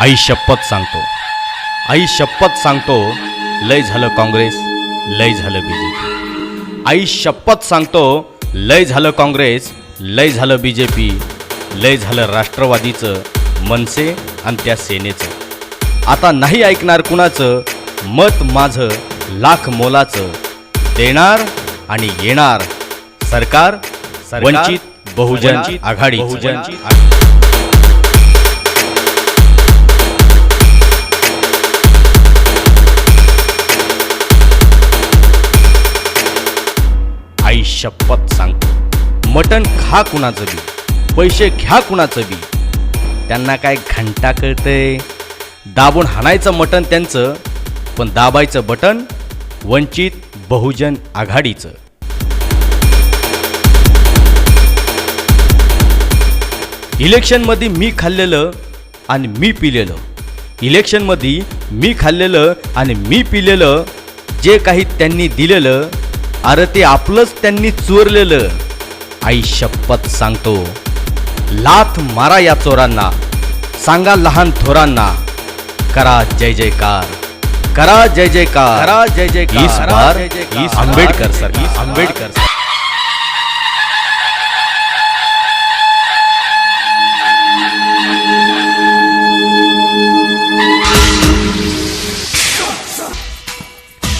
आई शपथ सांगतो. आई शपथ सांगतो लय झालं काँग्रेस लय झालं बी जे पी आई शपथ सांगतो लय झालं काँग्रेस लय झालं बी जे पी लय झालं राष्ट्रवादीचं मनसे आणि त्या सेनेचं. आता नाही ऐकणार कुणाचं मत माझं लाख मोलाचं. देणार आणि येणार सरकार वंचित बहुजन आघाडी बहुजन शपथ सांगतो मटण खा कुणाचं बी पैसे घ्या कुणाचं बी. त्यांना काय घंटा कळतंय? दाबून हाणायचं मटण त्यांचं पण दाबायचं बटन वंचित बहुजन आघाडीचं. इलेक्शनमध्ये मी खाल्लेलं आणि मी पिलेलं. इलेक्शनमध्ये मी खाल्लेलं आणि मी पिलेलं जे काही त्यांनी दिलेलं अरे ते आपलंच त्यांनी चोरलेलं. आई शपथ सांगतो. लाथ मारा या चोरांना. सांगा लहान थोरांना. करा जय जयकार. करा जय जयकार. करा जय जयकार. आंबेडकर सर. आंबेडकर सर.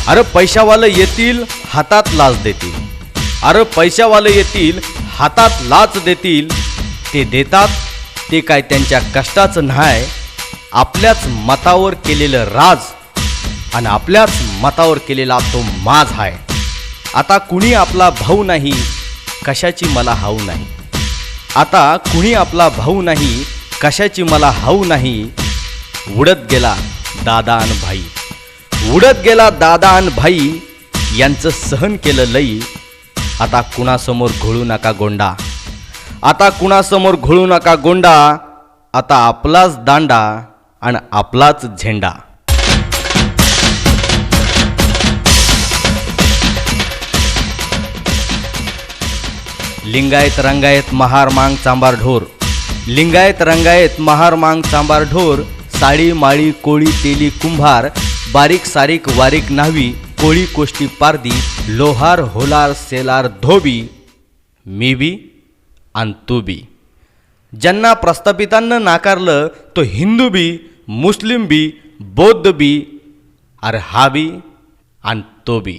अरे पैशावालं येतील हातात लाच देतील. अरे पैशावालं येतील हातात लाच देतील. ते देतात ते काय त्यांच्या कष्टाचं नाही आपल्याच मतावर केलेलं राज आणि आपल्याच मतावर केलेला तो माज आहे आता कुणी आपला भाऊ नाही कशाची मला हाऊ नाही? आता कुणी आपला भाऊ नाही कशाची मला हाऊ नाही? उडत गेला दादा आणि भाई. उडत गेला दादा आणि भाई यांचं सहन केलं लई. आता कुणासमोर घोळू नका गोंडा. आता कुणासमोर घोळू नका गोंडा आता आपलाच दांडा आणि आपलाच झेंडा. लिंगायत रंगायत महार मांग चांबार ढोर. लिंगायत रंगायत महार मांग चांबार ढोर. साडी माळी कोळी तेली कुंभार बारीक सारीक वारीक न्हावी कोळी कोष्टी पारदी लोहार होलार सेलार धोबी मी बी आणि तू बी ज्यांना प्रस्थापितांना नाकारलं तो हिंदू बी मुस्लिम बी बौद्ध बी अरे हा बी आणि तो बी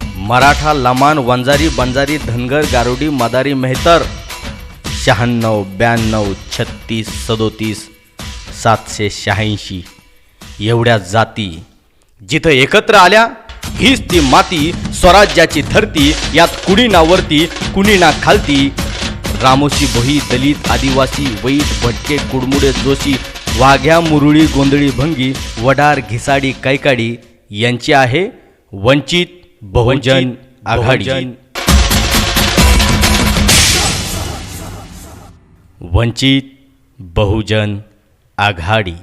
मराठा लमान वंजारी बंजारी धनगर गारुडी मदारी मेहतर. शहाण्णव ब्याण्णव छत्तीस सदोतीस सातशे शहाऐंशी. एवढ्या जाती. जिथं एकत्र आल्या हीच ती माती स्वराज्याची धरती यात कुणी ना वरती कुणी ना खालती. रामोशी बोही दलित आदिवासी वैद भटके कुडमुडे जोशी वाघ्या मुरुळी गोंधळी भंगी वडार घिसाडी कैकाडी यांची आहे वंचित बहुजन आघाडी. वंचित बहुजन आघाडी.